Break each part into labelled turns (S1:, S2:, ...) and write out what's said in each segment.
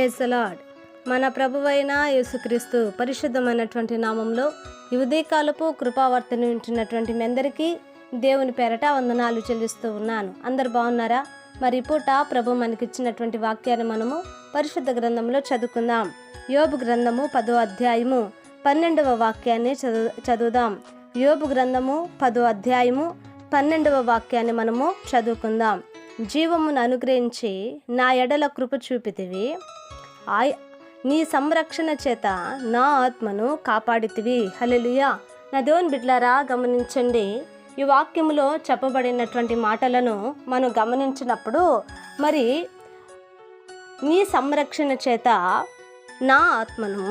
S1: Praise lord మన ప్రభువైన యేసుక్రీస్తు పరిశుద్ధమైనటువంటి నామంలో యువదీకాలపు ఉదయకాలపు కృపావర్తన వింటున్నటువంటి మీ అందరికీ దేవుని పేరట వందనాలు చెల్లిస్తూ ఉన్నాను. అందరు బాగున్నారా? మరి పూట ప్రభు మనకిచ్చినటువంటి వాక్యాన్ని మనము పరిశుద్ధ గ్రంథంలో చదువుకుందాం. యోబు గ్రంథము పదో అధ్యాయము పన్నెండవ వాక్యాన్ని చదువు చదువుదాం. యోబు గ్రంథము పదో అధ్యాయము పన్నెండవ వాక్యాన్ని మనము చదువుకుందాం. జీవమును అనుగ్రహించి నా ఎడల కృప చూపితివి. ఆయ నీ సంరక్షణ చేత నా ఆత్మను కాపాడితివి. హలెలుయా నా దేవుని బిడ్లారా గమనించండి. ఈ వాక్యములో చెప్పబడినటువంటి మాటలను మనం గమనించినప్పుడు మరి నీ సంరక్షణ చేత నా ఆత్మను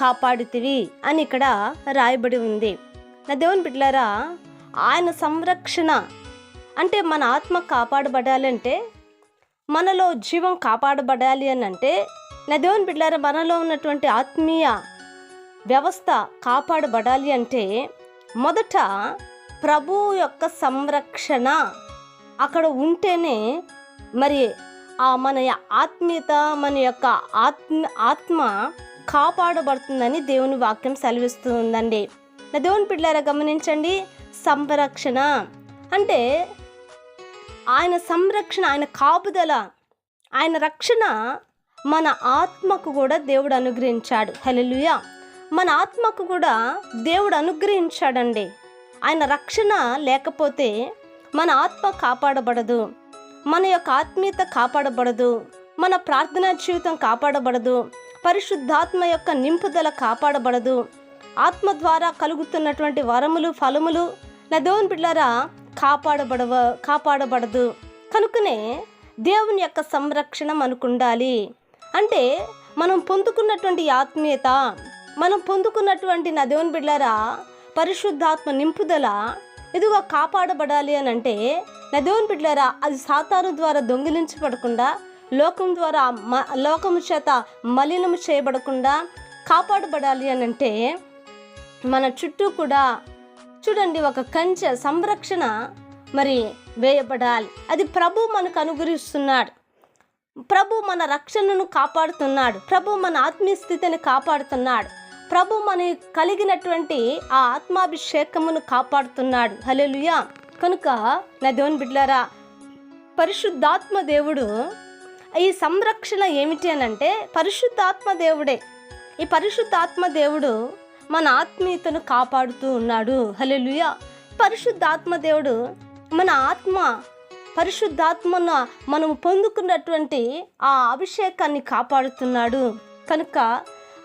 S1: కాపాడితివి అని ఇక్కడ రాయబడి ఉంది. నా దేవుని బిడ్లారా ఆయన సంరక్షణ అంటే మన ఆత్మ కాపాడబడాలంటే మనలో జీవం కాపాడబడాలి అని అంటే నా దేవుని బిడ్డారా మనలో ఉన్నటువంటి ఆత్మీయ వ్యవస్థ కాపాడబడాలి అంటే మొదట ప్రభు యొక్క సంరక్షణ అక్కడ ఉంటేనే మరి ఆ మన ఆత్మీయత మన యొక్క ఆత్మ ఆత్మ కాపాడబడుతుందని దేవుని వాక్యం సెలవిస్తుందండి. నా దేవుని పిల్లారా గమనించండి. సంరక్షణ అంటే ఆయన సంరక్షణ ఆయన కాపుదల ఆయన రక్షణ మన ఆత్మకు కూడా దేవుడు అనుగ్రహించాడు. హల్లెలూయా. మన ఆత్మకు కూడా దేవుడు అనుగ్రహించాడండి. ఆయన రక్షణ లేకపోతే మన ఆత్మ కాపాడబడదు. మన యొక్క ఆత్మీయత కాపాడబడదు. మన ప్రార్థనా జీవితం కాపాడబడదు. పరిశుద్ధాత్మ యొక్క నింపుదల కాపాడబడదు. ఆత్మ ద్వారా కలుగుతున్నటువంటి వరములు ఫలములు నా దేవుని బిడ్డారా కాపాడబడవ కాపాడబడదు. కనుకనే దేవుని యొక్క సంరక్షణ మనకు ఉండాలి అంటే మనం పొందుకున్నటువంటి ఆత్మీయత మనం పొందుకున్నటువంటి నా దేవుని బిడ్డారా పరిశుద్ధాత్మ నింపుదల ఇదిగో కాపాడబడాలి అని అంటే నా దేవుని బిడ్డారా అది సాతాను ద్వారా దొంగిలించబడకుండా లోకం ద్వారా మ లోకము చేత మలినము చేయబడకుండా కాపాడబడాలి అని అంటే మన చుట్టూ కూడా చూడండి ఒక కంచె సంరక్షణ మరి వేయబడాలి. అది ప్రభు మనకు అనుగ్రహిస్తున్నాడు. ప్రభు మన రక్షణను కాపాడుతున్నాడు. ప్రభు మన ఆత్మీయ స్థితిని కాపాడుతున్నాడు. ప్రభు మన కలిగినటువంటి ఆ ఆత్మాభిషేకమును కాపాడుతున్నాడు. హల్లెలూయా. కనుక నా దేవుని బిడ్లారా పరిశుద్ధాత్మ దేవుడు ఈ సంరక్షణ ఏమిటి అని అంటే పరిశుద్ధాత్మ దేవుడే. ఈ పరిశుద్ధాత్మ దేవుడు మన ఆత్మీయతను కాపాడుతూ ఉన్నాడు. హలెలుయ పరిశుద్ధాత్మ దేవుడు మన ఆత్మ పరిశుద్ధాత్మను మనం పొందుకున్నటువంటి ఆ అభిషేకాన్ని కాపాడుతున్నాడు. కనుక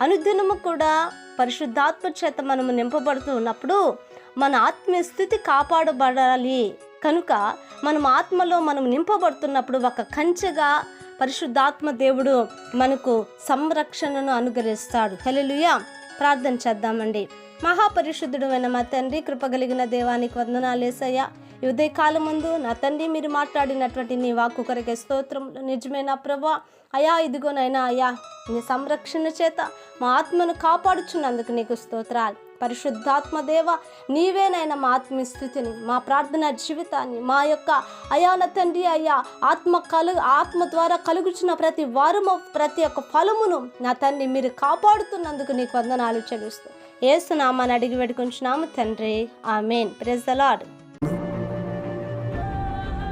S1: అనుదినము కూడా పరిశుద్ధాత్మ చేత మనము నింపబడుతూ ఉన్నప్పుడు మన ఆత్మీయ స్థితి కాపాడబడాలి. కనుక మనం ఆత్మలో మనం నింపబడుతున్నప్పుడు ఒక కంచెగా పరిశుద్ధాత్మ దేవుడు మనకు సంరక్షణను అనుగ్రహిస్తాడు. హలెలుయా ప్రార్థన చేద్దామండి. మహాపరిశుద్ధుడు అయిన మా తండ్రి కృపగలిగిన దేవానికి వందనాలేసయ్యా ఈ ఉదయకాలం ముందు నా తండ్రి మీరు మాట్లాడినటువంటి నీ వాక్కు కొరకే స్తోత్రం. నిజమైన ప్రభా? అయా ఇదిగోనైనా అయ్యా నీ సంరక్షణ చేత మా ఆత్మను కాపాడుచున్నందుకు నీకు స్తోత్రాలు. పరిశుద్ధాత్మ దేవ నీవేనైనా మా ఆత్మస్థితిని మా ప్రార్థన జీవితాన్ని మా యొక్క అయాన తండ్రి అయ్యా ఆత్మ కలు ఆత్మ ద్వారా కలుగుచున్న ప్రతి వారము ప్రతి ఒక్క ఫలమును నా తండ్రి మీరు కాపాడుతున్నందుకు నీకు వందనాలు చెల్లిస్తూ. ఏసునామాని అడిగి పెట్టుకుంటున్నాము తండ్రి. ఆమెన్. Praise the Lord.